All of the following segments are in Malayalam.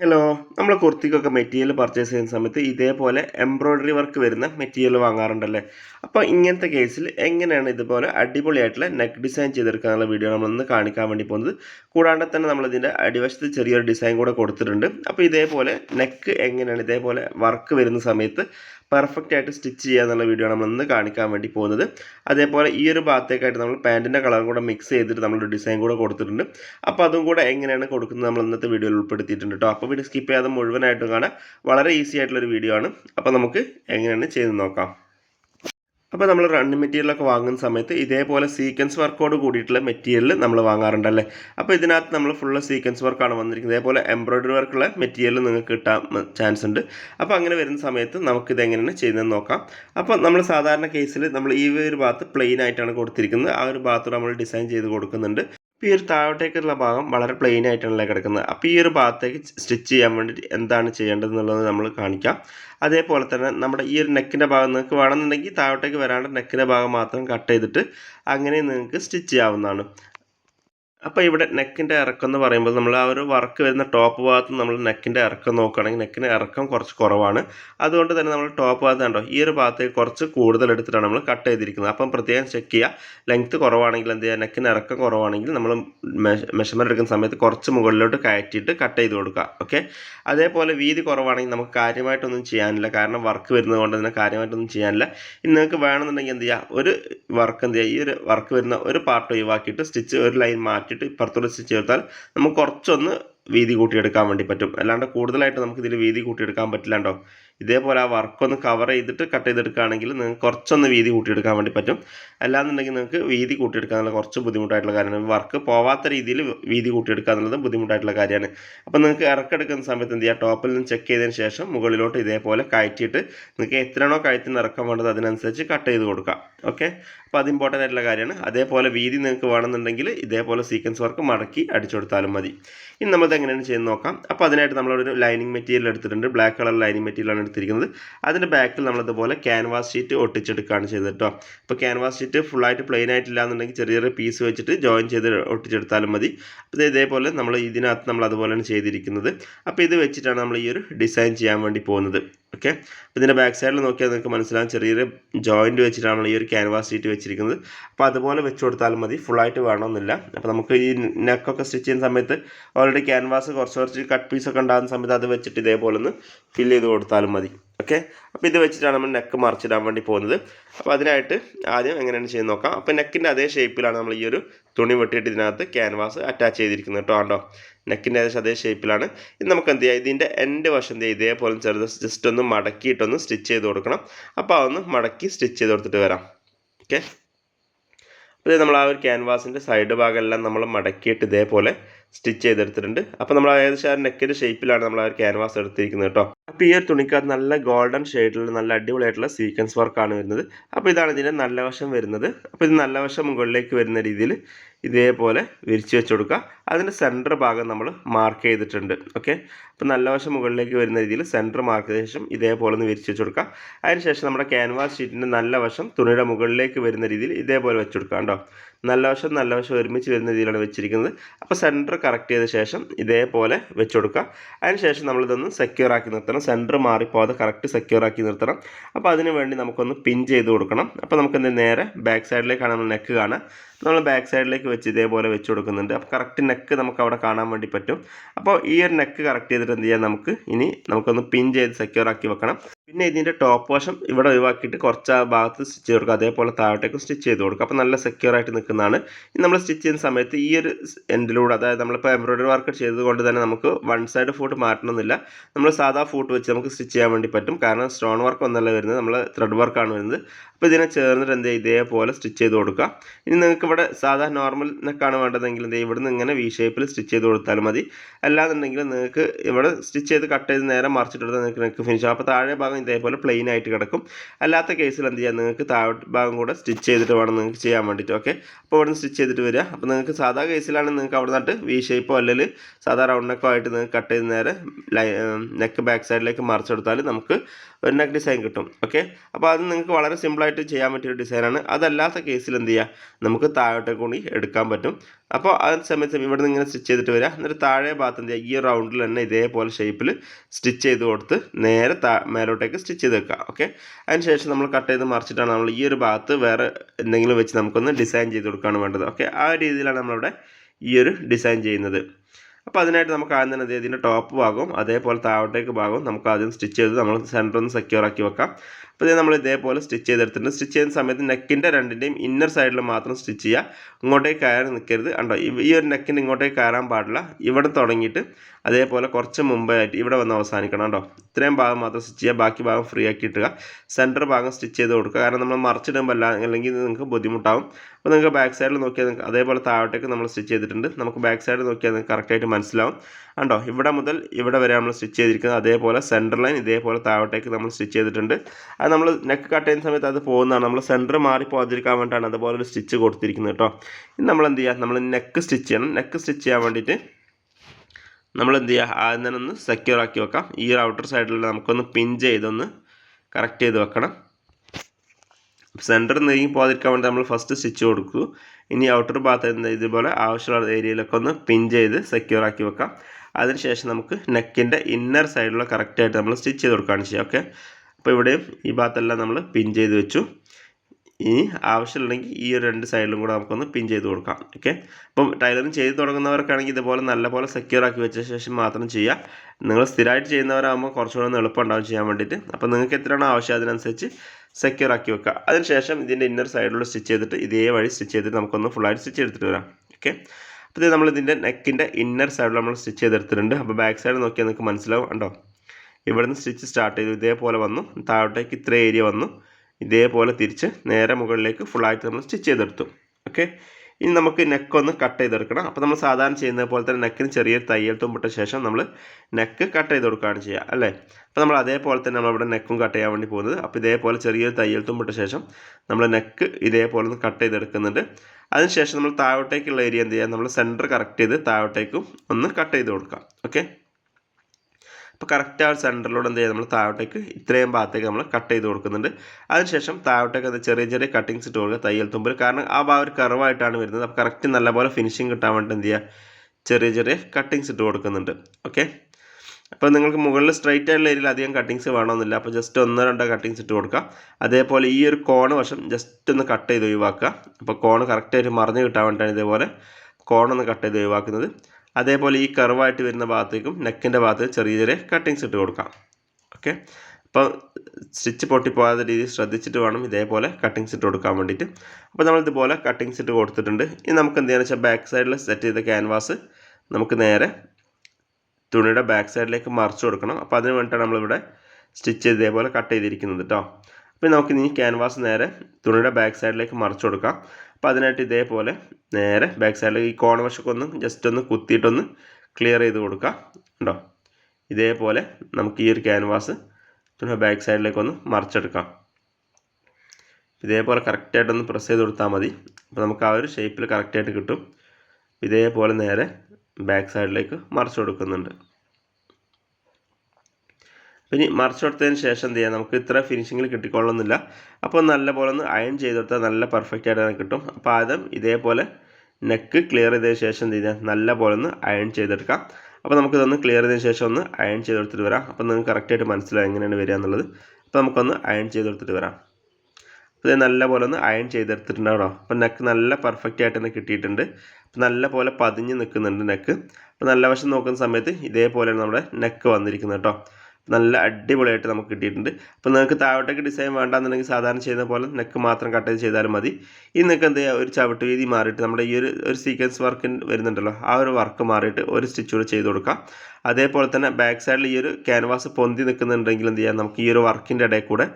ഹലോ നമ്മൾ കുർത്തിക്കൊക്കെ മെറ്റീരിയൽ പർച്ചേസ് ചെയ്യുന്ന സമയത്ത് ഇതേപോലെ എംബ്രോയ്ഡറി വർക്ക് വരുന്ന മെറ്റീരിയൽ വാങ്ങാറുണ്ടല്ലേ? അപ്പോൾ ഇങ്ങനത്തെ കേസിൽ എങ്ങനെയാണ് ഇതുപോലെ അടിപൊളിയായിട്ടുള്ള നെക്ക് ഡിസൈൻ ചെയ്തെടുക്കാനുള്ള വീഡിയോ നമ്മളൊന്ന് കാണിക്കാൻ വേണ്ടി പോകുന്നത്. കൂടാണ്ട് തന്നെ നമ്മളിതിന്റെ അടിവശത്ത് ചെറിയൊരു ഡിസൈൻ കൂടെ കൊടുത്തിട്ടുണ്ട്. അപ്പോൾ ഇതേപോലെ നെക്ക് എങ്ങനെയാണ് ഇതേപോലെ വർക്ക് വരുന്ന സമയത്ത് പെർഫെക്റ്റ് ആയിട്ട് സ്റ്റിച്ച് ചെയ്യുക എന്നുള്ള വീഡിയോ നമ്മൾ ഇന്ന് കാണിക്കാൻ വേണ്ടി പോകുന്നത്. അതേപോലെ ഈ ഒരു ഭാഗത്തേക്കായിട്ട് നമ്മൾ പാന്റിന്റെ കളറും കൂടെ മിക്സ് ചെയ്തിട്ട് നമ്മളൊരു ഡിസൈൻ കൂടെ കൊടുത്തിട്ടുണ്ട്. അപ്പോൾ അതും കൂടെ എങ്ങനെയാണ് കൊടുക്കുന്നത് നമ്മൾ ഇന്നത്തെ വീഡിയോയിൽ ഉൾപ്പെടുത്തിയിട്ടുണ്ട് കേട്ടോ അപ്പോൾ വീഡിയോ സ്കിപ്പ് ചെയ്യാതെ മുഴുവനായിട്ടും കാണാൻ വളരെ ഈസി ആയിട്ടുള്ളൊരു വീഡിയോ ആണ്. അപ്പോൾ നമുക്ക് എങ്ങനെയാണ് ചെയ്ത് നോക്കാം. അപ്പോൾ നമ്മൾ റണ്ണിങ് മെറ്റീരിയലൊക്കെ വാങ്ങുന്ന സമയത്ത് ഇതേപോലെ സീക്വൻസ് വർക്കോട് കൂടിയിട്ടുള്ള മെറ്റീരിയൽ നമ്മൾ വാങ്ങാറുണ്ടല്ലേ? അപ്പോൾ ഇതിനകത്ത് നമ്മൾ ഫുള്ള് സീക്വൻസ് വർക്കാണ് വന്നിരിക്കുന്നത്. ഇതേപോലെ എംബ്രോയ്ഡറി വർക്കുള്ള മെറ്റീരിയൽ നിങ്ങൾക്ക് കിട്ടാൻ ചാൻസ് ഉണ്ട്. അപ്പോൾ അങ്ങനെ വരുന്ന സമയത്ത് നമുക്കിത് എങ്ങനെയാണ് ചെയ്യുന്നതെന്ന് നോക്കാം. അപ്പോൾ നമ്മൾ സാധാരണ കേസിൽ നമ്മൾ ഈ ഒരു ഭാഗത്ത് പ്ലെയിൻ ആയിട്ടാണ് കൊടുത്തിരിക്കുന്നത്. ആ ഒരു ഭാഗത്ത് നമ്മൾ ഡിസൈൻ ചെയ്ത് കൊടുക്കുന്നുണ്ട്. അപ്പോൾ ഈ ഒരു താഴോട്ടേക്കുള്ള ഭാഗം വളരെ പ്ലെയിൻ ആയിട്ടാണല്ലേ കിടക്കുന്നത്. അപ്പോൾ ഈ ഒരു ഭാഗത്തേക്ക് സ്റ്റിച്ച് ചെയ്യാൻ വേണ്ടിയിട്ട് എന്താണ് ചെയ്യേണ്ടത് എന്നുള്ളത് നമ്മൾ കാണിക്കാം. അതേപോലെ തന്നെ നമ്മുടെ ഈ ഒരു നെക്കിന്റെ ഭാഗം നിങ്ങൾക്ക് വേണമെന്നുണ്ടെങ്കിൽ താഴോട്ടേക്ക് വരാണ്ട് നെക്കിന്റെ ഭാഗം മാത്രം കട്ട് ചെയ്തിട്ട് അങ്ങനെ നിങ്ങൾക്ക് സ്റ്റിച്ച് ചെയ്യാവുന്നതാണ്. അപ്പോൾ ഇവിടെ നെക്കിന്റെ ഇറക്കം എന്ന് പറയുമ്പോൾ നമ്മൾ ആ ഒരു വർക്ക് വരുന്ന ടോപ്പ് ഭാഗത്ത് നമ്മൾ നെക്കിന്റെ ഇറക്കം നോക്കുകയാണെങ്കിൽ നെക്കിന്റെ ഇറക്കം കുറച്ച് കുറവാണ്. അതുകൊണ്ട് തന്നെ നമ്മൾ ടോപ്പ് ഭാഗത്ത് കണ്ടോ ഈ ഒരു ഭാഗത്തേക്ക് കുറച്ച് കൂടുതൽ എടുത്തിട്ടാണ് നമ്മൾ കട്ട് ചെയ്തിരിക്കുന്നത്. അപ്പം പ്രത്യേകം ചെക്ക് ചെയ്യുക. ലെങ്ത്ത് കുറവാണെങ്കിൽ എന്ത് ചെയ്യുക? നെക്കിന്റെ ഇറക്കം കുറവാണെങ്കിൽ നമ്മൾ മെഷർമെന്റ് എടുക്കുന്ന സമയത്ത് കുറച്ച് മുകളിലോട്ട് കയറ്റിയിട്ട് കട്ട് ചെയ്ത് കൊടുക്കുക. ഓക്കെ അതേപോലെ വീതി കുറവാണെങ്കിൽ നമുക്ക് കാര്യമായിട്ടൊന്നും ചെയ്യാനില്ല. കാരണം വർക്ക് വരുന്നത് കൊണ്ട് തന്നെ കാര്യമായിട്ടൊന്നും ചെയ്യാനില്ല. ഇനി നിങ്ങൾക്ക് വേണമെന്നുണ്ടെങ്കിൽ എന്ത് ചെയ്യുക? ഒരു വർക്ക് എന്ത് ചെയ്യുക? ഈ ഒരു വർക്ക് വരുന്ന ഒരു പാർട്ട് ഒഴിവാക്കിയിട്ട് സ്റ്റിച്ച് ഒരു ലൈൻ മാറ്റിയിട്ട് ഇപ്പുറത്തോട്ട് സ്റ്റിച്ച് ചേർത്താൽ നമുക്ക് കുറച്ചൊന്ന് വീതി കൂട്ടിയെടുക്കാൻ വേണ്ടി പറ്റും. അല്ലാണ്ട് കൂടുതലായിട്ട് നമുക്ക് ഇതിൽ വീതി കൂട്ടിയെടുക്കാൻ പറ്റില്ല ഇതേപോലെ ആ വർക്കൊന്ന് കവർ ചെയ്തിട്ട് കട്ട് ചെയ്തെടുക്കുകയാണെങ്കിൽ നിങ്ങൾക്ക് കുറച്ചൊന്ന് വീതി കൂട്ടിയെടുക്കാൻ വേണ്ടി പറ്റും. അല്ലാന്നുണ്ടെങ്കിൽ നിങ്ങൾക്ക് വീതി കൂട്ടിയെടുക്കാനുള്ള കുറച്ച് ബുദ്ധിമുട്ടായിട്ടുള്ള കാര്യമാണ്. വർക്ക് പോവാത്ത രീതിയിൽ വീതി കൂട്ടിയെടുക്കുക എന്നുള്ളത് ബുദ്ധിമുട്ടായിട്ടുള്ള കാര്യമാണ്. അപ്പോൾ നിങ്ങൾക്ക് ഇറക്കെടുക്കുന്ന സമയത്ത് എന്ത് ചെയ്യുക ടോപ്പിൽ നിന്ന് ചെക്ക് ചെയ്തതിന് ശേഷം മുകളിലോട്ട് ഇതേപോലെ കയറ്റിയിട്ട് നിങ്ങൾക്ക് എത്രയാണോ കഴുത്തിന് ഇറക്കാൻ വേണ്ടത് അതിനനുസരിച്ച് കട്ട് ചെയ്ത് കൊടുക്കുക ഓക്കെ അപ്പോൾ അത് ഇമ്പോർട്ടന്റ് ആയിട്ടുള്ള കാര്യമാണ്. അതേപോലെ വീതി നിങ്ങൾക്ക് വേണമെന്നുണ്ടെങ്കിൽ ഇതേപോലെ സീക്വൻസ് വർക്ക് മടക്കി അടിച്ചു കൊടുത്താലും മതി. ഇനി നമ്മളത് എങ്ങനെയാണ് ചെയ്യുന്നത് നോക്കാം. അപ്പോൾ അതിനായിട്ട് നമ്മളൊരു ലൈനിങ് മെറ്റീരിയൽ എടുത്തിട്ടുണ്ട്. ബ്ലാക്ക് കളർ ലൈനിങ് മെറ്റീരിയലാണ് എടുത്തിരിക്കുന്നത് അതിന്റെ ബാക്കിൽ നമ്മളിതുപോലെ ക്യാൻവാസ് ഷീറ്റ് ഒട്ടിച്ചെടുക്കുകയാണ് ചെയ്തത് കേട്ടോ അപ്പോൾ ക്യാൻവാസ് ഷീറ്റ് ഫുള്ളായിട്ട് പ്ലെയിൻ ആയിട്ടില്ല എന്നുണ്ടെങ്കിൽ ചെറിയ ചെറിയ പീസ് വെച്ചിട്ട് ജോയിൻ ചെയ്ത് ഒട്ടിച്ചെടുത്താലും മതി. അപ്പോൾ ഇതേപോലെ നമ്മൾ ഇതിനകത്ത് നമ്മൾ അതുപോലെയാണ് ചെയ്തിരിക്കുന്നത്. അപ്പോൾ ഇത് വെച്ചിട്ടാണ് നമ്മൾ ഈ ഒരു ഡിസൈൻ ചെയ്യാൻ വേണ്ടി പോകുന്നത്. ഓക്കെ. അപ്പോൾ ഇതിന്റെ ബാക്ക് സൈഡിൽ നോക്കിയാൽ നിങ്ങൾക്ക് മനസ്സിലാകും ചെറിയൊരു ജോയിന്റ് വെച്ചിട്ടാണ് ഈ ഒരു ക്യാൻവാസ് ഷീറ്റ് വെച്ചിരിക്കുന്നത്. അപ്പോൾ അതുപോലെ വെച്ച് കൊടുത്താലും മതി ഫുള്ളായിട്ട് വേണമെന്നില്ല. അപ്പോൾ നമുക്ക് ഈ നെക്കൊക്കെ സ്റ്റിച്ച് ചെയ്യുന്ന സമയത്ത് ഓൾറെഡി ക്യാൻവാസ് കുറച്ച് കുറച്ച് കട്ട് പീസൊക്കെ ഉണ്ടാകുന്ന സമയത്ത് അത് വെച്ചിട്ട് ഇതേപോലെ ഒന്ന് ഫില്ല് ചെയ്ത് കൊടുത്താലും മതി. ഓക്കെ? അപ്പോൾ ഇത് വെച്ചിട്ടാണ് നമ്മൾ നെക്ക് മറിച്ചിടാൻ വേണ്ടി പോകുന്നത്. അപ്പോൾ അതിനായിട്ട് ആദ്യം എങ്ങനെയാണ് ചെയ്യുന്നത് നോക്കാം. അപ്പോൾ നെക്കിന്റെ അതേ ഷേപ്പിലാണ് നമ്മൾ ഈ ഒരു തുണി വെട്ടിയിട്ട് ഇതിനകത്ത് ക്യാൻവാസ് അറ്റാച്ച് ചെയ്തിരിക്കുന്നത് കേട്ടോ ആണ്ടോ നെക്കിന്റെ ഏകദേശം അതേ ഷേപ്പിലാണ് ഇത് നമുക്ക് എന്ത് ചെയ്യാം? ഇതിന്റെ എൻഡ് വശം എന്ത് ചെയ്യുക ഇതേപോലെ ചെറുത് ജസ്റ്റ് ഒന്ന് മടക്കിയിട്ടൊന്ന് സ്റ്റിച്ച് ചെയ്ത് കൊടുക്കണം. അപ്പോൾ അതൊന്ന് മടക്കി സ്റ്റിച്ച് ചെയ്ത് കൊടുത്തിട്ട് വരാം. ഓക്കെ? അപ്പോൾ നമ്മൾ ആ ഒരു ക്യാൻവാസിന്റെ സൈഡ് ഭാഗമെല്ലാം നമ്മൾ മടക്കിയിട്ട് ഇതേപോലെ സ്റ്റിച്ച് ചെയ്തെടുത്തിട്ടുണ്ട്. അപ്പോൾ നമ്മൾ ഏകദേശം ആ നെക്കിന്റെ ഷേപ്പിലാണ് നമ്മൾ ആ ഒരു ക്യാൻവാസ് എടുത്തിരിക്കുന്നത് കേട്ടോ. അപ്പോൾ ഈ ഒരു തുണിക്കകത്ത് നല്ല ഗോൾഡൻ ഷെയ്ഡിലുള്ള നല്ല അടിപൊളിയായിട്ടുള്ള സീക്വൻസ് വർക്കാണ് വരുന്നത്. അപ്പോൾ ഇതാണ് ഇതിന്റെ നല്ല വശം വരുന്നത്. അപ്പോൾ ഇത് നല്ല വശം മുകളിലേക്ക് വരുന്ന രീതിയിൽ ഇതേപോലെ വിരിച്ചു വെച്ച് കൊടുക്കുക. അതിന്റെ സെന്റർ ഭാഗം നമ്മൾ മാർക്ക് ചെയ്തിട്ടുണ്ട്. ഓക്കെ അപ്പോൾ നല്ല വശം മുകളിലേക്ക് വരുന്ന രീതിയിൽ സെന്റർ മാർക്ക് ചെയ്ത ശേഷം ഇതേപോലെ ഒന്ന് വിരിച്ചു വെച്ച് കൊടുക്കുക. അതിനുശേഷം നമ്മുടെ ക്യാൻവാസ് ഷീറ്റിന്റെ നല്ല വശം തുണിയുടെ മുകളിലേക്ക് വരുന്ന രീതിയിൽ ഇതേപോലെ വെച്ച് കൊടുക്കുക കേട്ടോ. നല്ല വശം നല്ല വശം ഒരുമിച്ച് വരുന്ന രീതിയിലാണ് വെച്ചിരിക്കുന്നത്. അപ്പോൾ സെന്റർ കറക്റ്റ് ചെയ്ത ശേഷം ഇതേപോലെ വെച്ച് കൊടുക്കുക അതിനുശേഷം നമ്മളിതൊന്ന് സെക്യൂർ ആക്കി നിർത്തണം. സെന്റർ മാറിപ്പോകാതെ കറക്റ്റ് സെക്യൂർ ആക്കി നിർത്തണം. അപ്പോൾ അതിന് വേണ്ടി നമുക്കൊന്ന് പിൻ ചെയ്ത് കൊടുക്കണം. അപ്പോൾ നമുക്ക് എന്ത് നേരെ ബാക്ക് സൈഡിലേക്കാണ് നമ്മൾ നെക്ക് കാണുക. നമ്മൾ ബാക്ക് സൈഡിലേക്ക് വെച്ച് ഇതേപോലെ വെച്ച് കൊടുക്കുന്നുണ്ട്. അപ്പോൾ കറക്റ്റ് നെക്ക് നമുക്ക് അവിടെ കാണാൻ വേണ്ടി പറ്റും. അപ്പോൾ ഈ ഒരു നെക്ക് കറക്റ്റ് ചെയ്തിട്ട് എന്ത് ചെയ്യാം? നമുക്ക് ഇനി നമുക്കൊന്ന് പിൻ ചെയ്ത് സെക്യൂർ ആക്കി വെക്കണം. പിന്നെ ഇതിന്റെ ടോപ്പ് വശം ഇവിടെ ഒഴിവാക്കിയിട്ട് കുറച്ച് ആ ഭാഗത്ത് സ്റ്റിച്ച് കൊടുക്കുക. അതേപോലെ താഴോട്ടേക്ക് സ്റ്റിച്ച് ചെയ്ത് കൊടുക്കുക. അപ്പോൾ നല്ല സെക്യൂർ ആയിട്ട് നിൽക്കുന്നതാണ് ഇനി നമ്മൾ സ്റ്റിച്ച് ചെയ്യുന്ന സമയത്ത് ഈ ഒരു എൻഡിലൂടെ അതായത് നമ്മളിപ്പോൾ എംബ്രോയിഡറി വർക്ക് ചെയ്തതുകൊണ്ട് തന്നെ നമുക്ക് വൺ സൈഡ് ഫൂട്ട് മാറ്റണമെന്നില്ല. നമ്മൾ സാധാ ഫൂട്ട് വെച്ച് നമുക്ക് സ്റ്റിച്ച് ചെയ്യാൻ വേണ്ടി പറ്റും. കാരണം സ്റ്റോൺ വർക്ക് ഒന്നല്ല വരുന്നത് നമ്മൾ ത്രെഡ് വർക്കാണ് വരുന്നത്. അപ്പോൾ ഇതിനെ ചേർന്നിട്ട് എന്ത് ഇതേപോലെ സ്റ്റിച്ച് ചെയ്ത് കൊടുക്കുക. ഇനി നിങ്ങൾക്ക് ഇവിടെ സാധാ നോർമൽ നെക്കാണ് വേണ്ടതെങ്കിൽ എന്ത് ഇവിടുന്ന് ഇങ്ങനെ വി ഷേപ്പിൽ സ്റ്റിച്ച് ചെയ്ത് കൊടുത്താലും മതി. അല്ലാന്നുണ്ടെങ്കിൽ നിങ്ങൾക്ക് ഇവിടെ സ്റ്റിച്ച് ചെയ്ത് കട്ട് ചെയ്ത് നേരെ മറിച്ചിട്ടെടുത്താൽ നിങ്ങൾക്ക് നിങ്ങൾക്ക് ഫിനിഷ് അപ്പോൾ താഴെ ഭാഗം ഇതേപോലെ പ്ലെയിൻ ആയിട്ട് കിടക്കും. അല്ലാത്ത കേസിൽ എന്ത് ചെയ്യാം? നിങ്ങൾക്ക് താഴെ ഭാഗം കൂടെ സ്റ്റിച്ച് ചെയ്തിട്ട് വേണം നിങ്ങൾക്ക് ചെയ്യാൻ വേണ്ടിയിട്ട്. ഓക്കെ അപ്പോൾ ഇവിടെ സ്റ്റിച്ച് ചെയ്തിട്ട് വരിക. അപ്പോൾ നിങ്ങൾക്ക് സാധാ കേസിലാണ് നിങ്ങൾക്ക് അവിടെ നിന്നിട്ട് വി ഷേപ്പോ അല്ലെങ്കിൽ സാധാ റൗണ്ട് നെക്കോ ആയിട്ട് നിങ്ങൾക്ക് കട്ട് ചെയ്ത് നേരെ നെക്ക് ബാക്ക് സൈഡിലേക്ക് മറിച്ചെടുത്താൽ നമുക്ക് ഒരു നെക്ക് ഡിസൈൻ കിട്ടും. ഓക്കെ അപ്പോൾ അത് നിങ്ങൾക്ക് വളരെ സിമ്പിളായിട്ട് ചെയ്യാൻ പറ്റിയ ഒരു ഡിസൈനാണ് അതല്ലാത്ത കേസിൽ എന്ത് ചെയ്യുക? നമുക്ക് താഴോട്ടേക്ക് കൂടി എടുക്കാൻ പറ്റും. അപ്പോൾ ആ സമയത്ത് ഇവിടെ നിന്ന് ഇങ്ങനെ സ്റ്റിച്ച് ചെയ്തിട്ട് വരിക എന്നിട്ട് താഴെ ഭാഗത്ത് എന്ത് ഈ റൗണ്ടിൽ തന്നെ ഇതേപോലെ ഷേപ്പിൽ സ്റ്റിച്ച് ചെയ്ത് കൊടുത്ത് നേരെ താ മേലോട്ടേക്ക് സ്റ്റിച്ച് ചെയ്ത് വെക്കുക ഓക്കെ അതിന് ശേഷം നമ്മൾ കട്ട് ചെയ്ത് മറിച്ചിട്ടാണ് നമ്മൾ ഈ ഒരു ഭാഗത്ത് വേറെ എന്തെങ്കിലും വെച്ച് നമുക്കൊന്ന് ഡിസൈൻ ചെയ്ത് കൊടുക്കുകയാണ് വേണ്ടത്. ഓക്കെ ആ രീതിയിലാണ് നമ്മളിവിടെ ഈ ഒരു ഡിസൈൻ ചെയ്യുന്നത്. അപ്പോൾ അതിനായിട്ട് നമുക്ക് ആദ്യം തന്നെ ഇതിന്റെ ടോപ്പ് ഭാഗവും അതേപോലെ താഴോട്ടേക്ക് ഭാഗവും നമുക്ക് ആദ്യം സ്റ്റിച്ച് ചെയ്ത് നമ്മൾ സെന്റർ ഒന്ന് സെക്യൂർ ആക്കി വെക്കാം. അപ്പോൾ ഇത് നമ്മൾ ഇതേപോലെ സ്റ്റിച്ച് ചെയ്തെടുത്തിട്ടുണ്ട്. സ്റ്റിച്ച് ചെയ്യുന്ന സമയത്ത് നെക്കിന്റെ രണ്ടിന്റെയും ഇന്നർ സൈഡിൽ മാത്രം സ്റ്റിച്ച് ചെയ്യുക ഇങ്ങോട്ടേക്ക് കയറി നിൽക്കരുത് കണ്ടോ? ഈ ഒരു നെക്കിന്റെ ഇങ്ങോട്ടേക്ക് കയറാൻ പാടില്ല. ഇവിടെ തുടങ്ങിയിട്ട് അതേപോലെ കുറച്ച് മുമ്പായിട്ട് ഇവിടെ വന്ന് അവസാനിക്കണം കേട്ടോ ഇത്രയും ഭാഗം മാത്രം സ്റ്റിച്ച് ചെയ്യുക ബാക്കി ഭാഗം ഫ്രീ ആക്കി ഇട്ടുക സെന്റർ ഭാഗം സ്റ്റിച്ച് ചെയ്ത് കൊടുക്കുക. കാരണം നമ്മൾ മറിച്ചിടുമ്പോൾ അല്ല അല്ലെങ്കിൽ നിങ്ങൾക്ക് ബുദ്ധിമുട്ടാവും. അപ്പോൾ നിങ്ങൾക്ക് ബാക്ക് സൈഡിൽ നോക്കിയാൽ നിങ്ങൾക്ക് അതേപോലെ താഴോട്ടേക്ക് നമ്മൾ സ്റ്റിച്ച് ചെയ്തിട്ടുണ്ട്. നമുക്ക് ബാക്ക് സൈഡ് നോക്കിയാൽ നിങ്ങൾക്ക് കറക്റ്റായിട്ട് മനസ്സിലാവും. കണ്ടോ? ഇവിടെ മുതൽ ഇവിടെ വരെ നമ്മൾ സ്റ്റിച്ച് ചെയ്തിരിക്കുന്നത് അതേപോലെ സെന്റർ ലൈൻ ഇതേപോലെ താഴോട്ടേക്ക് നമ്മൾ സ്റ്റിച്ച് ചെയ്തിട്ടുണ്ട്. അത് നമ്മൾ നെക്ക് കട്ട് ചെയ്യുന്ന സമയത്ത് അത് പോകുന്നതാണ്. നമ്മൾ സെന്റർ മാറി പോകാതിരിക്കാൻ വേണ്ടിയിട്ടാണ് അതുപോലെ ഒരു സ്റ്റിച്ച് കൊടുത്തിരിക്കുന്നത് കേട്ടോ ഇനി നമ്മൾ എന്ത് ചെയ്യുക നമ്മൾ നെക്ക് സ്റ്റിച്ച് ചെയ്യണം. നെക്ക് സ്റ്റിച്ച് ചെയ്യാൻ വേണ്ടിയിട്ട് നമ്മൾ എന്ത് ചെയ്യുക ആദ്യം തന്നെ ഒന്ന് സെക്യൂർ ആക്കി വെക്കാം. ഈ ഔട്ടർ സൈഡിൽ നമുക്കൊന്ന് പിൻ ചെയ്തൊന്ന് കറക്റ്റ് ചെയ്ത് വെക്കണം. സെന്റർ നീങ്ങി പോകാതിരിക്കാൻ വേണ്ടി നമ്മൾ ഫസ്റ്റ് സ്റ്റിച്ച് കൊടുക്കൂ ഇനി ഔട്ടർ ഭാഗത്ത് ഇതുപോലെ ആവശ്യമുള്ള ഏരിയയിലൊക്കെ ഒന്ന് പിൻ ചെയ്ത് സെക്യൂർ ആക്കി വെക്കാം. അതിനുശേഷം നമുക്ക് നെക്കിന്റെ ഇന്നർ സൈഡിലുള്ള കറക്റ്റായിട്ട് നമ്മൾ സ്റ്റിച്ച് ചെയ്ത് കൊടുക്കുകയാണ് ചെയ്യുക. ഓക്കെ അപ്പോൾ ഇവിടെയും ഈ ഭാഗത്തെല്ലാം നമ്മൾ പിൻ ചെയ്ത് വെച്ചു. ഇനി ആവശ്യമുണ്ടെങ്കിൽ ഈ ഒരു രണ്ട് സൈഡിലും കൂടെ നമുക്കൊന്ന് പിൻ ചെയ്ത് കൊടുക്കാം ഓക്കെ അപ്പം ടൈലറിങ് ചെയ്ത് തുടങ്ങുന്നവർക്കാണെങ്കിൽ ഇതുപോലെ നല്ലപോലെ സെക്യൂർ ആക്കി വെച്ച ശേഷം മാത്രം ചെയ്യുക. നിങ്ങൾ സ്ഥിരമായിട്ട് ചെയ്യുന്നവരാകുമ്പോൾ കുറച്ചുകൂടെ ഒന്ന് എളുപ്പമുണ്ടാവും ചെയ്യാൻ വേണ്ടിയിട്ട്. അപ്പോൾ നിങ്ങൾക്ക് എത്രയാണോ ആവശ്യം അതിനനുസരിച്ച് സെക്യൂർ ആക്കി വെക്കുക. അതിനുശേഷം ഇതിന്റെ ഇന്നർ സൈഡിലൂടെ സ്റ്റിച്ച് ചെയ്തിട്ട് ഇതേ വഴി സ്റ്റിച്ച് ചെയ്തിട്ട് നമുക്കൊന്ന് ഫുള്ളായിട്ട് സ്റ്റിച്ച് എടുത്തിട്ട് വരാം ഓക്കെ അപ്പോൾ ഇത് നമ്മളിതിന്റെ നെക്കിന്റെ ഇന്നർ സൈഡിൽ നമ്മൾ സ്റ്റിച്ച് ചെയ്തെടുത്തിട്ടുണ്ട്. അപ്പോൾ ബാക്ക് സൈഡ് നോക്കിയാൽ നിങ്ങൾക്ക് മനസ്സിലാവും ഉണ്ടോ ഇവിടുന്ന് സ്റ്റിച്ച് സ്റ്റാർട്ട് ചെയ്തു. ഇതേപോലെ വന്നു. താഴോട്ടേക്ക് ഇത്ര ഏരിയ വന്നു. ഇതേപോലെ തിരിച്ച് നേരെ മുകളിലേക്ക് ഫുള്ളായിട്ട് നമ്മൾ സ്റ്റിച്ച് ചെയ്തെടുത്തു. ഓക്കെ ഇനി നമുക്ക് നെക്ക് ഒന്ന് കട്ട് ചെയ്തെടുക്കണം. അപ്പോൾ നമ്മൾ സാധാരണ ചെയ്യുന്നത് പോലെ തന്നെ നെക്കിന് ചെറിയൊരു തയ്യൽ തുമ്പിട്ട ശേഷം നമ്മൾ നെക്ക് കട്ട് ചെയ്ത് കൊടുക്കുകയാണ് ചെയ്യുക അല്ലേ? അപ്പോൾ നമ്മൾ അതേപോലെ തന്നെ നമ്മളിവിടെ നെക്കും കട്ട് ചെയ്യാൻ വേണ്ടി പോകുന്നത്. അപ്പോൾ ഇതേപോലെ ചെറിയൊരു തയ്യൽ തുമ്പിട്ട ശേഷം നമ്മൾ നെക്ക് ഇതേപോലെ ഒന്ന് കട്ട് ചെയ്തെടുക്കുന്നുണ്ട്. അതിനുശേഷം നമ്മൾ താഴോട്ടേക്കുള്ള ഏരിയ എന്ത് ചെയ്യുക? നമ്മൾ സെന്റർ കറക്റ്റ് ചെയ്ത് താഴോട്ടേക്കും ഒന്ന് കട്ട് ചെയ്ത് കൊടുക്കാം ഓക്കെ അപ്പോൾ കറക്റ്റ് ആ സെന്ററിലൂടെ എന്ത് ചെയ്യുക നമ്മൾ താഴോട്ടേക്ക് ഇത്രയും ഭാഗത്തേക്ക് നമ്മൾ കട്ട് ചെയ്ത് കൊടുക്കുന്നുണ്ട്. അതിനുശേഷം താഴോട്ടേക്ക് അത് ചെറിയ ചെറിയ കട്ടിങ്സ് ഇട്ട് കൊടുക്കുക തയ്യൽ തുമ്പിൽ കാരണം ആ ഭാഗം ഒരു കറവായിട്ടാണ് വരുന്നത്. അപ്പോൾ കറക്റ്റ് നല്ലപോലെ ഫിനിഷിങ് കിട്ടാൻ വേണ്ടി എന്ത് ചെയ്യുക ചെറിയ ചെറിയ കട്ടിങ്സ് ഇട്ട് കൊടുക്കുന്നുണ്ട്. ഓക്കെ അപ്പോൾ നിങ്ങൾക്ക് മുകളിൽ സ്ട്രൈറ്റ് ആയിട്ടുള്ള ഏരിയയിൽ അധികം കട്ടിങ്സ് വേണമെന്നില്ല. അപ്പോൾ ജസ്റ്റ് ഒന്നോ രണ്ടോ കട്ടിങ്സ് ഇട്ട് കൊടുക്കുക. അതേപോലെ ഈ ഒരു കോണ് വശം ജസ്റ്റ് ഒന്ന് കട്ട് ചെയ്ത് ഒഴിവാക്കുക. അപ്പോൾ കോണ് കറക്റ്റായിട്ട് മറിഞ്ഞ് കിട്ടാൻ വേണ്ടിയിട്ടാണ് ഇതേപോലെ കോണൊന്ന് കട്ട് ചെയ്ത് ഒഴിവാക്കുന്നത്. അതേപോലെ ഈ കർവായിട്ട് വരുന്ന ഭാഗത്തേക്കും നെക്കിന്റെ ഭാഗത്ത് ചെറിയ ചെറിയ കട്ടിങ്സ് ഇട്ട് കൊടുക്കാം. ഓക്കെ അപ്പോൾ സ്റ്റിച്ച് പൊട്ടിപ്പോകാത്ത രീതിയിൽ ശ്രദ്ധിച്ചിട്ട് വേണം ഇതേപോലെ കട്ടിങ്സ് ഇട്ട് കൊടുക്കാൻ വേണ്ടിയിട്ട്. അപ്പോൾ നമ്മൾ ഇതുപോലെ കട്ടിങ്സ് ഇട്ട് കൊടുത്തിട്ടുണ്ട്. ഇനി നമുക്ക് എന്ത് ചെയ്യുക വെച്ചാൽ ബാക്ക് സൈഡിൽ സെറ്റ് ചെയ്ത ക്യാൻവാസ് നമുക്ക് നേരെ തുണിയുടെ ബാക്ക് സൈഡിലേക്ക് മറിച്ച് കൊടുക്കണം. അപ്പോൾ അതിന് വേണ്ടിയിട്ടാണ് നമ്മളിവിടെ സ്റ്റിച്ച് ഇതേപോലെ കട്ട് ചെയ്തിരിക്കുന്നത് കേട്ടോ അപ്പോൾ നമുക്ക് ഇനി ക്യാൻവാസ് നേരെ തുണിയുടെ ബാക്ക് സൈഡിലേക്ക് മറിച്ച് കൊടുക്കാം. അപ്പോൾ അതിനായിട്ട് ഇതേപോലെ നേരെ ബാക്ക് സൈഡിൽ ഈ കോണ വശക്കൊന്ന് ജസ്റ്റ് ഒന്ന് കുത്തിയിട്ടൊന്ന് ക്ലിയർ ചെയ്ത് കൊടുക്കാം. ഉണ്ടോ ഇതേപോലെ നമുക്ക് ഈ ഒരു ക്യാൻവാസ് തുണിയുടെ ബാക്ക് സൈഡിലേക്ക് ഒന്ന് മറിച്ചെടുക്കാം. ഇതേപോലെ കറക്റ്റായിട്ടൊന്ന് പ്രസ് ചെയ്ത് കൊടുത്താൽ മതി. അപ്പോൾ നമുക്ക് ആ ഒരു ഷേപ്പിൽ കറക്റ്റായിട്ട് കിട്ടും. ഇതേപോലെ നേരെ ബാക്ക് സൈഡിലേക്ക് മറിച്ച് കൊടുക്കുന്നുണ്ട്. പിന്നെ മറിച്ച് കൊടുത്തതിന് ശേഷം എന്ത് ചെയ്യാം? നമുക്ക് ഇത്ര ഫിനിഷിങ്ങിൽ കിട്ടിക്കൊള്ളുന്നില്ല അപ്പോൾ നല്ല പോലെ ഒന്ന് അയൺ ചെയ്ത് കൊടുത്താൽ നല്ല പെർഫെക്റ്റ് ആയിട്ട് കിട്ടും. അപ്പോൾ ആദ്യം ഇതേപോലെ നെക്ക് ക്ലിയർ ചെയ്തതിന് ശേഷം എന്ത് ചെയ്യുക നല്ല പോലെ ഒന്ന് അയൺ ചെയ്തെടുക്കാം. അപ്പോൾ നമുക്കിതൊന്ന് ക്ലിയർ ചെയ്തതിന് ശേഷം ഒന്ന് അയൺ ചെയ്ത് കൊടുത്തിട്ട് വരാം. അപ്പോൾ നിങ്ങൾക്ക് കറക്റ്റായിട്ട് മനസ്സിലാവും എങ്ങനെയാണ് വരിക എന്നുള്ളത്. അപ്പോൾ നമുക്കൊന്ന് അയൺ ചെയ്ത് കൊടുത്തിട്ട് വരാം. ഇത് നല്ല പോലെ ഒന്ന് അയൺ ചെയ്തെടുത്തിട്ടുണ്ടാവോ അപ്പോൾ നെക്ക് നല്ല പെർഫെക്റ്റ് ആയിട്ട് തന്നെ കിട്ടിയിട്ടുണ്ട്. അപ്പോൾ നല്ല പോലെ പതിഞ്ഞ് നിൽക്കുന്നുണ്ട് നെക്ക് അപ്പോൾ നല്ല വശം നോക്കുന്ന സമയത്ത് ഇതേപോലെയാണ് നമ്മുടെ നെക്ക് വന്നിരിക്കുന്നത് കേട്ടോ. നല്ല അടിപൊളിയായിട്ട് നമുക്ക് കിട്ടിയിട്ടുണ്ട്. അപ്പോൾ നിങ്ങൾക്ക് താഴോട്ടേക്ക് ഡിസൈൻ വേണ്ടാന്നുണ്ടെങ്കിൽ സാധാരണ ചെയ്യുന്ന പോലെ നെക്ക് മാത്രം കട്ട് ചെയ്ത് ചെയ്താലും മതി. ഈ നിങ്ങൾക്ക് എന്ത് ചെയ്യുക ഒരു ചവിട്ട് വീതി മാറിയിട്ട് നമ്മുടെ ഈ ഒരു ഒരു സീക്വൻസ് വർക്ക് വരുന്നുണ്ടല്ലോ. ആ ഒരു വർക്ക് മാറിയിട്ട് ഒരു സ്റ്റിച്ച് കൂടെ ചെയ്ത് കൊടുക്കാം. അതേപോലെ തന്നെ ബാക്ക് സൈഡിൽ ഈ ഒരു ക്യാൻവാസ് പൊന്തി നിൽക്കുന്നുണ്ടെങ്കിൽ എന്ത് ചെയ്യാം? നമുക്ക് ഈ ഒരു വർക്കിന്റെ ഇടയിൽ കൂടെ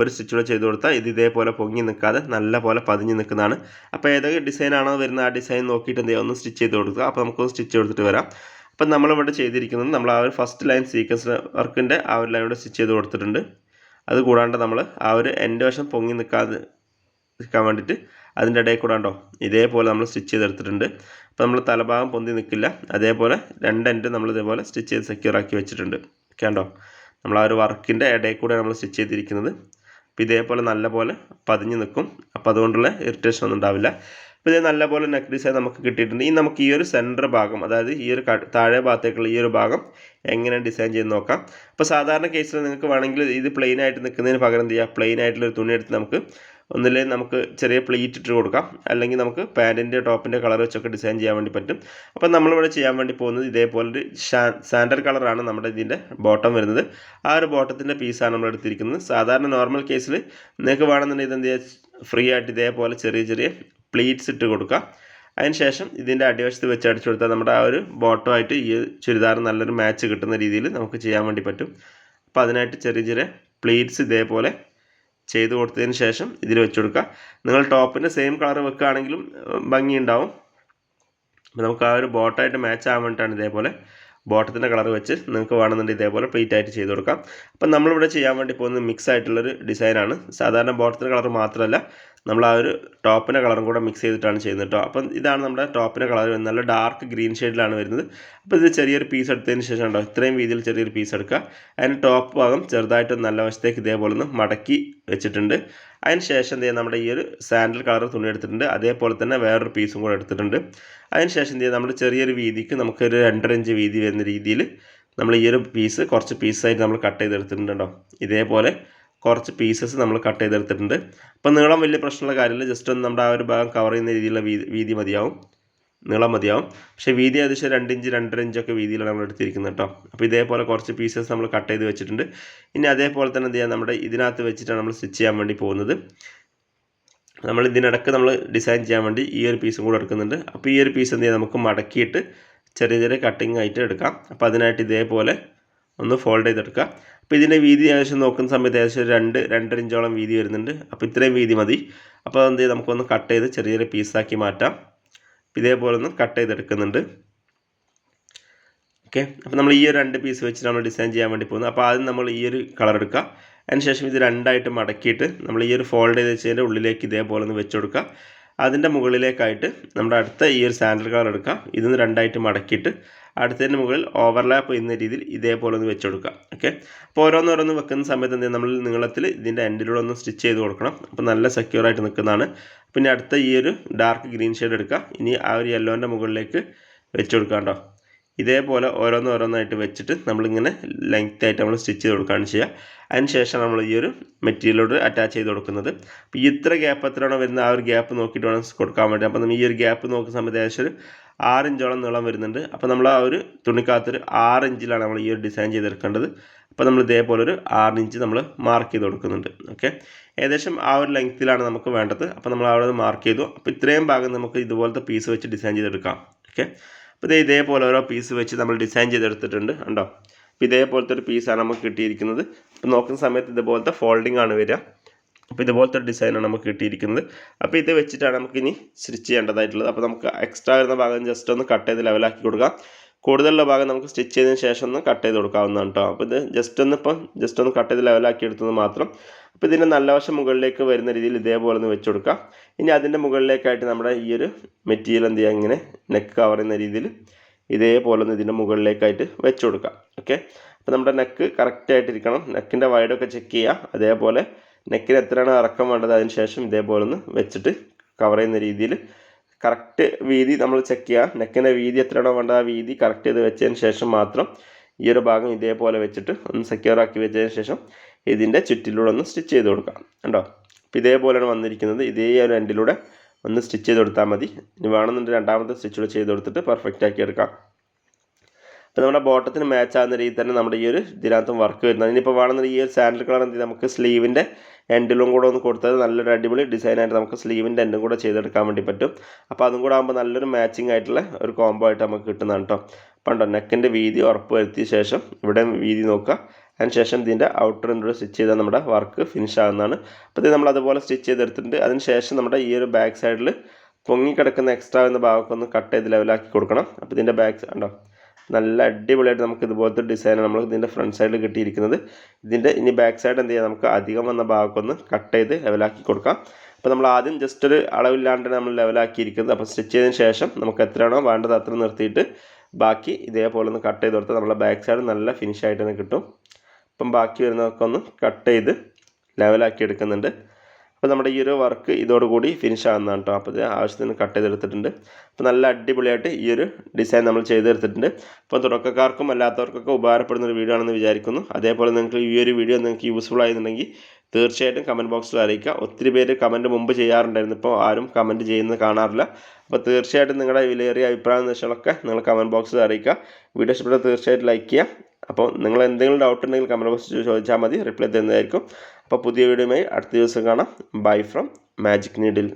ഒരു സ്റ്റിച്ച് കൂടെ ചെയ്ത് കൊടുത്താൽ ഇത് ഇതേപോലെ പൊങ്ങി നിൽക്കാതെ നല്ല പോലെ പതിഞ്ഞ് നിൽക്കുന്നതാണ്. അപ്പോൾ ഏതൊക്കെ ഡിസൈനാണോ വരുന്നത്? ആ ഡിസൈൻ നോക്കിയിട്ട് എന്ത് ചെയ്യുക ഒന്ന് സ്റ്റിച്ച് ചെയ്ത് കൊടുക്കുക. അപ്പോൾ നമുക്കൊന്ന് സ്റ്റിച്ച് കൊടുത്തിട്ട് വരാം. അപ്പം നമ്മളിവിടെ ചെയ്തിരിക്കുന്നത് നമ്മൾ ആ ഒരു ഫസ്റ്റ് ലൈൻ സീക്വൻസ് വർക്കിന്റെ ആ ഒരു ഇവിടെ സ്റ്റിച്ച് ചെയ്ത് കൊടുത്തിട്ടുണ്ട്. അത് കൂടാണ്ട് നമ്മൾ ആ ഒരു എന്റെ വശം പൊങ്ങി നിൽക്കാതെ നിൽക്കാൻ വേണ്ടിയിട്ട് അതിന്റെ ഇടയിൽ കൂടാണ്ടോ ഇതേപോലെ നമ്മൾ സ്റ്റിച്ച് ചെയ്തെടുത്തിട്ടുണ്ട്. അപ്പോൾ നമ്മൾ തലഭാഗം പൊന്തി നിൽക്കില്ല. അതേപോലെ രണ്ട് എൻഡ് നമ്മൾ ഇതേപോലെ സ്റ്റിച്ച് ചെയ്ത് സെക്യൂർ ആക്കി വെച്ചിട്ടുണ്ട്. ഓക്കെ നമ്മൾ ആ ഒരു വർക്കിന്റെ ഇടയിൽ കൂടെ നമ്മൾ സ്റ്റിച്ച് ചെയ്തിരിക്കുന്നത്. അപ്പോൾ ഇതേപോലെ നല്ല പോലെ പതിഞ്ഞ് നിൽക്കും. അപ്പോൾ അതുകൊണ്ടുള്ള ഇറിറ്റേഷൻ ഒന്നും ഉണ്ടാവില്ല. അപ്പോൾ ഇത് നല്ലപോലെ നെക്ക് ഡിസൈൻ നമുക്ക് കിട്ടിയിട്ടുണ്ട്. ഇനി നമുക്ക് ഈ ഒരു സെന്റർ ഭാഗം അതായത് ഈ ഒരു താഴെ ഭാഗത്തേക്കുള്ള ഈ ഒരു ഭാഗം എങ്ങനെ ഡിസൈൻ ചെയ്ത് നോക്കാം. അപ്പോൾ സാധാരണ കേസിൽ നിങ്ങൾക്ക് വേണമെങ്കിൽ ഇത് പ്ലെയിൻ ആയിട്ട് നിൽക്കുന്നതിന് പകരം എന്ത് പ്ലെയിൻ ആയിട്ടുള്ള ഒരു തുണി എടുത്ത് നമുക്ക് ഒന്നിലെ നമുക്ക് ചെറിയ പ്ലീറ്റ് ഇട്ട് കൊടുക്കാം. അല്ലെങ്കിൽ നമുക്ക് പാന്റിന്റെ ടോപ്പിന്റെ കളർ വെച്ചൊക്കെ ഡിസൈൻ ചെയ്യാൻ വേണ്ടി പറ്റും. അപ്പം നമ്മളിവിടെ ചെയ്യാൻ വേണ്ടി പോകുന്നത് ഇതേപോലെ ഒരു കളറാണ് നമ്മുടെ ഇതിന്റെ ബോട്ടം വരുന്നത്. ആ ഒരു ബോട്ടത്തിന്റെ പീസാണ് നമ്മൾ എടുത്തിരിക്കുന്നത്. സാധാരണ നോർമൽ കേസിൽ നിങ്ങൾക്ക് വേണമെന്നുണ്ടെങ്കിൽ ഇതെന്ത് ചെയ്യുക ഫ്രീ ആയിട്ട് ഇതേപോലെ ചെറിയ ചെറിയ പ്ലീറ്റ്സ് ഇട്ട് കൊടുക്കുക. അതിന് ശേഷം ഇതിന്റെ അടിവശത്ത് വെച്ച് അടിച്ചു കൊടുത്താൽ നമ്മുടെ ആ ഒരു ബോട്ടമായിട്ട് ഈ ചുരിദാർ നല്ലൊരു മാച്ച് കിട്ടുന്ന രീതിയിൽ നമുക്ക് ചെയ്യാൻ വേണ്ടി പറ്റും. അപ്പോൾ അതിനായിട്ട് ചെറിയ ചെറിയ പ്ലീറ്റ്സ് ഇതേപോലെ ചെയ്ത് കൊടുത്തതിന് ശേഷം ഇതിൽ വെച്ച് കൊടുക്കുക. നിങ്ങൾ ടോപ്പിന്റെ സെയിം കളർ വെക്കുകയാണെങ്കിലും ഭംഗിയുണ്ടാവും. അപ്പോൾ നമുക്ക് ആ ഒരു ബോട്ടായിട്ട് മാച്ച് ആവാൻ വേണ്ടിയിട്ടാണ് ഇതേപോലെ ബോട്ടത്തിന്റെ കളർ വെച്ച് നിങ്ങൾക്ക് വേണമെന്നുണ്ടെങ്കിൽ ഇതേപോലെ പ്ലീറ്റ് ആയിട്ട് ചെയ്ത് കൊടുക്കാം. അപ്പം നമ്മളിവിടെ ചെയ്യാൻ വേണ്ടി പോകുന്നത് മിക്സ് ആയിട്ടുള്ളൊരു ഡിസൈനാണ് സാധാരണ ബോട്ടത്തിന്റെ കളർ മാത്രമല്ല നമ്മൾ ആ ഒരു ടോപ്പിന്റെ കളറും കൂടെ മിക്സ് ചെയ്തിട്ടാണ് ചെയ്യുന്നത് കേട്ടോ അപ്പം ഇതാണ് നമ്മുടെ ടോപ്പിന്റെ കളർ വരുന്നത്. നല്ല ഡാർക്ക് ഗ്രീൻ ഷെയ്ഡിലാണ് വരുന്നത്. അപ്പോൾ ഇത് ചെറിയൊരു പീസ് എടുത്തതിന് ശേഷം ഉണ്ടോ ഇത്രയും വീതിയിൽ ചെറിയൊരു പീസ് എടുക്കുക. അതിന് ടോപ്പ് ഭാഗം ചെറുതായിട്ട് നല്ല വശത്തേക്ക് ഇതേപോലെ ഒന്ന് മടക്കി വെച്ചിട്ടുണ്ട്. അതിന് ശേഷം എന്ത് നമ്മുടെ ഈ ഒരു സാൻഡൽ കളർ തുണി എടുത്തിട്ടുണ്ട്. അതേപോലെ തന്നെ വേറൊരു പീസും കൂടെ എടുത്തിട്ടുണ്ട്. അതിന് ശേഷം എന്ത് ചെയ്യുക നമ്മൾ ചെറിയൊരു വീതിക്ക് നമുക്കൊരു രണ്ടര ഇഞ്ച് വീതി വരുന്ന രീതിയിൽ നമ്മൾ ഈ ഒരു പീസ് കുറച്ച് പീസായിട്ട് നമ്മൾ കട്ട് ചെയ്തെടുത്തിട്ടുണ്ട് കേട്ടോ ഇതേപോലെ കുറച്ച് പീസസ് നമ്മൾ കട്ട് ചെയ്തെടുത്തിട്ടുണ്ട്. അപ്പോൾ നീളം വലിയ പ്രശ്നമുള്ള കാര്യമില്ല. ജസ്റ്റ് ഒന്ന് നമ്മുടെ ആ ഒരു ഭാഗം കവർ ചെയ്യുന്ന രീതിയിലുള്ള വീതി വീതി മതിയാവും. നീളം മതിയാവും. പക്ഷേ വീതി ഏകദേശം രണ്ട് ഇഞ്ച് രണ്ടര ഇഞ്ചൊക്കെ വീതിയിലാണ് നമ്മൾ എടുത്തിരിക്കുന്നത് കേട്ടോ. അപ്പോൾ ഇതേപോലെ കുറച്ച് പീസസ് നമ്മൾ കട്ട് ചെയ്ത് വെച്ചിട്ടുണ്ട്. ഇനി അതേപോലെ തന്നെ എന്ത് ചെയ്യാം? നമ്മുടെ ഇതിനകത്ത് വെച്ചിട്ടാണ് നമ്മൾ സ്റ്റിച്ച് ചെയ്യാൻ വേണ്ടി പോകുന്നത്. നമ്മൾ ഇതിനിടക്ക് നമ്മൾ ഡിസൈൻ ചെയ്യാൻ വേണ്ടി ഈ ഒരു പീസും കൂടെ എടുക്കുന്നുണ്ട്. അപ്പോൾ ഈ ഒരു പീസ് എന്ത് ചെയ്യാം? നമുക്ക് മടക്കിയിട്ട് ചെറിയ ചെറിയ കട്ടിങ് ആയിട്ട് എടുക്കാം. അപ്പോൾ അതിനായിട്ട് ഇതേപോലെ ഒന്ന് ഫോൾഡ് ചെയ്തെടുക്കുക. അപ്പോൾ ഇതിന്റെ വീതി ഏകദേശം നോക്കുന്ന സമയത്ത് ഏകദേശം രണ്ട് രണ്ടര ഇഞ്ചോളം വീതി വരുന്നുണ്ട്. അപ്പോൾ ഇത്രയും വീതി മതി. അപ്പോൾ എന്ത് നമുക്കൊന്ന് കട്ട് ചെയ്ത് ചെറിയ ചെറിയ പീസാക്കി മാറ്റാം. ഇതേപോലെ ഒന്ന് കട്ട് ചെയ്തെടുക്കുന്നുണ്ട്. ഓക്കെ അപ്പോൾ നമ്മൾ ഈ ഒരു രണ്ട് പീസ് വെച്ചിട്ട് നമ്മൾ ഡിസൈൻ ചെയ്യാൻ വേണ്ടി പോകുന്നത് അപ്പോൾ ആദ്യം നമ്മൾ ഈ ഒരു കളർ എടുക്കുക. അതിനുശേഷം ഇത് രണ്ടായിട്ട് മടക്കിയിട്ട് നമ്മൾ ഈ ഒരു ഫോൾഡ് ചെയ്ത് വെച്ചതിന്റെ ഉള്ളിലേക്ക് ഇതേപോലെ ഒന്ന് വെച്ച് കൊടുക്കുക. അതിന്റെ മുകളിലേക്കായിട്ട് നമ്മുടെ അടുത്ത ഈ ഒരു സാൻഡൽ കളർ എടുക്കാം. ഇതിന്ന് രണ്ടായിട്ട് മടക്കിയിട്ട് അടുത്തതിന്റെ മുകളിൽ ഓവർലാപ്പ് ചെയ്യുന്ന രീതിയിൽ ഇതേപോലെ ഒന്ന് വെച്ച് കൊടുക്കുക ഓക്കെ? അപ്പോൾ ഓരോന്നോരോന്ന് വെക്കുന്ന സമയത്ത് എന്ത് നമ്മൾ നീളത്തിൽ ഇതിന്റെ എൻഡിലൂടെ ഒന്ന് സ്റ്റിച്ച് ചെയ്ത് കൊടുക്കണം. അപ്പോൾ നല്ല സെക്യൂർ ആയിട്ട് നിൽക്കുന്നതാണ് പിന്നെ അടുത്ത ഈ ഒരു ഡാർക്ക് ഗ്രീൻ ഷെയ്ഡ് എടുക്കുക ഇനി ആ ഒരു യെല്ലോന്റെ മുകളിലേക്ക് വെച്ച് കൊടുക്കാം കേട്ടോ. ഇതേപോലെ ഓരോന്നോരോന്നായിട്ട് വെച്ചിട്ട് നമ്മളിങ്ങനെ ലെങ്ത് ആയിട്ട് നമ്മൾ സ്റ്റിച്ച് ചെയ്ത് കൊടുക്കുകയാണ് ചെയ്യുക. അതിന് ശേഷം നമ്മൾ ഈ ഒരു മെറ്റീരിയലോട് അറ്റാച്ച് ചെയ്ത് കൊടുക്കുന്നത്. അപ്പോൾ ഇത്ര ഗ്യാപ്പ് എത്രയാണോ വരുന്നത് ആ ഒരു ഗ്യാപ്പ് നോക്കിയിട്ട് വേണം കൊടുക്കാൻ വേണ്ടി. അപ്പോൾ നമ്മൾ ഈ ഒരു ഗ്യാപ്പ് നോക്കുന്ന സമയത്ത് ഏകദേശം ഒരു ആറ് ഇഞ്ചോളം നീളം വരുന്നുണ്ട്. അപ്പോൾ നമ്മൾ ആ ഒരു തുണിക്കകത്തൊരു ആറ് ഇഞ്ചിലാണ് നമ്മൾ ഈ ഒരു ഡിസൈൻ ചെയ്തെടുക്കേണ്ടത്. അപ്പോൾ നമ്മൾ ഇതേപോലെ ഒരു ആറ് ഇഞ്ച് നമ്മൾ മാർക്ക് ചെയ്ത് കൊടുക്കുന്നുണ്ട്. ഓക്കെ ഏകദേശം ആ ഒരു ലെങ്ത്തിലാണ് നമുക്ക് വേണ്ടത്. അപ്പോൾ നമ്മൾ അവിടെ മാർക്ക് ചെയ്തു. അപ്പോൾ ഇത്രയും ഭാഗം നമുക്ക് ഇതുപോലത്തെ പീസ് വെച്ച് ഡിസൈൻ ചെയ്തെടുക്കാം. ഓക്കെ അപ്പോൾ ഇത് ഇതേപോലെ ഓരോ പീസ് വെച്ച് നമ്മൾ ഡിസൈൻ ചെയ്തെടുത്തിട്ടുണ്ട് കണ്ടോ? അപ്പോൾ ഇതേപോലത്തെ ഒരു പീസാണ് നമുക്ക് കിട്ടിയിരിക്കുന്നത്. അപ്പോൾ നോക്കുന്ന സമയത്ത് ഇതുപോലത്തെ ഫോൾഡിംഗ് ആണ് വരിക. അപ്പോൾ ഇതുപോലത്തെ ഒരു ഡിസൈനാണ് നമുക്ക് കിട്ടിയിരിക്കുന്നത്. അപ്പോൾ ഇത് വെച്ചിട്ടാണ് നമുക്ക് ഇനി സ്റ്റിച്ച് ചെയ്യേണ്ടതായിട്ടുള്ളത്. അപ്പോൾ നമുക്ക് എക്സ്ട്രാ വരുന്ന ഭാഗം ജസ്റ്റ് ഒന്ന് കട്ട് ചെയ്ത് ലെവലാക്കി കൊടുക്കാം. കൂടുതലുള്ള ഭാഗം നമുക്ക് സ്റ്റിച്ച് ചെയ്തതിന് ശേഷം ഒന്ന് കട്ട് ചെയ്ത് കൊടുക്കാവുന്നതാണ് കേട്ടോ അപ്പോൾ ഇത് ജസ്റ്റ് ഒന്ന് ഇപ്പം ജസ്റ്റ് ഒന്ന് കട്ട് ചെയ്ത് ലെവലാക്കി എടുത്തത് മാത്രം. അപ്പോൾ ഇതിന്റെ നല്ല വശം മുകളിലേക്ക് വരുന്ന രീതിയിൽ ഇതേപോലെ ഒന്ന് വെച്ച് കൊടുക്കാം. ഇനി അതിന്റെ മുകളിലേക്കായിട്ട് നമ്മുടെ ഈ ഒരു മെറ്റീരിയൽ എന്ത് ചെയ്യുക? ഇങ്ങനെ നെക്ക് കവർ ചെയ്യുന്ന രീതിയിൽ ഇതേപോലെ ഒന്ന് ഇതിന്റെ മുകളിലേക്കായിട്ട് വെച്ച് കൊടുക്കാം. ഓക്കെ അപ്പോൾ നമ്മുടെ നെക്ക് കറക്റ്റായിട്ടിരിക്കണം നെക്കിന്റെ വൈഡൊക്കെ ചെക്ക് ചെയ്യുക. അതേപോലെ നെക്കിന് എത്രയാണ് ഇറക്കം വേണ്ടത്? അതിന് ശേഷം ഇതേപോലെ ഒന്ന് വെച്ചിട്ട് കവർ ചെയ്യുന്ന രീതിയിൽ കറക്റ്റ് വീതി നമ്മൾ ചെക്ക് ചെയ്യുക നെക്കിന്റെ വീതി എത്രയാണോ വേണ്ടത് ആ വീതി കറക്റ്റ് ചെയ്ത് വെച്ചതിന് ശേഷം മാത്രം ഈ ഒരു ഭാഗം ഇതേപോലെ വെച്ചിട്ട് ഒന്ന് സെക്യൂർ ആക്കി വെച്ചതിന് ശേഷം ഇതിന്റെ ചുറ്റിലൂടെ ഒന്ന് സ്റ്റിച്ച് ചെയ്ത് കൊടുക്കാം. കണ്ടോ? അപ്പോൾ ഇതേപോലെയാണ് വന്നിരിക്കുന്നത്. ഇതേ ഒരു എൻഡിലൂടെ ഒന്ന് സ്റ്റിച്ച് ചെയ്ത് കൊടുത്താൽ മതി. ഇനി വേണമെന്നുണ്ടെങ്കിൽ രണ്ടാമത്തെ സ്റ്റിച്ചൂടെ ചെയ്ത് കൊടുത്തിട്ട് പെർഫെക്റ്റ് ആക്കി എടുക്കാം. അപ്പോൾ നമ്മുടെ ബോട്ടത്തിന് മാച്ച് ആകുന്ന രീതിയിൽ തന്നെ നമ്മുടെ ഈ ഒരു ഇതിനകത്തും വർക്ക് വരുന്നത് ഇനിയിപ്പോൾ വേണമെന്നുണ്ടെങ്കിൽ ഈ ഒരു സാൻഡൽ കളർ എന്ത് നമുക്ക് സ്ലീവിന്റെ എൻഡിലും കൂടെ ഒന്ന് കൊടുത്താൽ നല്ലൊരു അടിപൊളി ഡിസൈനായിട്ട് നമുക്ക് സ്ലീവിന്റെ എൻഡും കൂടെ ചെയ്തെടുക്കാൻ വേണ്ടി പറ്റും. അപ്പോൾ അതും കൂടെ ആകുമ്പോൾ നല്ലൊരു മാച്ചിങ് ആയിട്ടുള്ള ഒരു കോംബോ ആയിട്ട് നമുക്ക് കിട്ടുന്നതാണ് കേട്ടോ. പണ്ടോ നെക്കിന്റെ വീതി ഉറപ്പ് വരുത്തിയ ശേഷം ഇവിടെ വീതി നോക്കുക. അതിന് ശേഷം ഇതിന്റെ ഔട്ടർ കൂടെ സ്റ്റിച്ച് ചെയ്താൽ നമ്മുടെ വർക്ക് ഫിനിഷ് ആകുന്നതാണ് അപ്പോൾ ഇത് നമ്മൾ അതുപോലെ സ്റ്റിച്ച് ചെയ്തെടുത്തിട്ടുണ്ട്. അതിന് ശേഷം നമ്മുടെ ഈ ഒരു ബാക്ക് സൈഡിൽ പൊങ്ങിക്കിടക്കുന്ന എക്സ്ട്രാ എന്ന ഭാഗമൊക്കെ ഒന്ന് കട്ട് ചെയ്ത് ലെവലാക്കി കൊടുക്കണം. അപ്പോൾ ഇതിന്റെ ബാക്ക് ഉണ്ടോ നല്ല അടിപൊളിയായിട്ട് നമുക്ക് ഇതുപോലത്തെ ഡിസൈൻ നമ്മൾ ഇതിന്റെ ഫ്രണ്ട് സൈഡിൽ കിട്ടിയിരിക്കുന്നത്. ഇതിന്റെ ഇനി ബാക്ക് സൈഡ് എന്ത് ചെയ്യാം? നമുക്ക് അധികം വന്ന ഭാഗമൊന്ന് കട്ട് ചെയ്ത് ലെവലാക്കി കൊടുക്കാം. അപ്പോൾ നമ്മൾ ആദ്യം ജസ്റ്റ് ഒരു അളവില്ലാണ്ട് നമ്മൾ ലെവലാക്കിയിരിക്കുന്നത് അപ്പോൾ സ്റ്റിച്ച് ചെയ്തതിന് ശേഷം നമുക്ക് എത്രയാണോ വേണ്ടത് അത്ര നിർത്തിയിട്ട് ബാക്കി ഇതേപോലെ ഒന്ന് കട്ട് ചെയ്ത് കൊടുത്താൽ നമ്മളെ ബാക്ക് സൈഡ് നല്ല ഫിനിഷ് ആയിട്ട് തന്നെ കിട്ടും. അപ്പം ബാക്കി വരുന്നതൊക്കെ ഒന്ന് കട്ട് ചെയ്ത് ലെവലാക്കി എടുക്കുന്നുണ്ട്. അപ്പോൾ നമ്മുടെ ഈ ഒരു വർക്ക് ഇതോടുകൂടി ഫിനിഷ് ആകുന്നതാണ് കേട്ടോ അപ്പോൾ ഇത് ആവശ്യത്തിന് കട്ട് ചെയ്തെടുത്തിട്ടുണ്ട്. അപ്പോൾ നല്ല അടിപൊളിയായിട്ട് ഈ ഒരു ഡിസൈൻ നമ്മൾ ചെയ്തെടുത്തിട്ടുണ്ട്. അപ്പോൾ തുടക്കക്കാർക്കും അല്ലാത്തവർക്കൊക്കെ ഉപകാരപ്പെടുന്ന ഒരു വീഡിയോ ആണെന്ന് വിചാരിക്കുന്നു. അതേപോലെ നിങ്ങൾക്ക് ഈ ഒരു വീഡിയോ നിങ്ങൾക്ക് യൂസ്ഫുൾ ആയിരുന്നുണ്ടെങ്കിൽ തീർച്ചയായിട്ടും കമന്റ് ബോക്സിൽ അറിയിക്കുക. ഒത്തിരി പേര് കമന്റ് മുമ്പ് ചെയ്യാറുണ്ടായിരുന്നു. ഇപ്പോൾ ആരും കമന്റ് ചെയ്യുന്നത് കാണാറില്ല. അപ്പോൾ തീർച്ചയായിട്ടും നിങ്ങളുടെ വിലയേറിയ അഭിപ്രായ നിർദ്ദേശങ്ങളൊക്കെ നിങ്ങൾ കമന്റ് ബോക്സിൽ അറിയിക്കുക. വീഡിയോ ഇഷ്ടപ്പെട്ടാൽ തീർച്ചയായിട്ടും ലൈക്ക് ചെയ്യുക. അപ്പോൾ നിങ്ങൾ എന്തെങ്കിലും ഡൗട്ട് ഉണ്ടെങ്കിൽ കമന്റ് ബോക്സിൽ ചോദിച്ചാൽ മതി. റിപ്ലൈ തരുന്നതായിരിക്കും. അപ്പോൾ പുതിയ വീഡിയോയുമായി അടുത്ത ദിവസം കാണാം. Bye from magic needle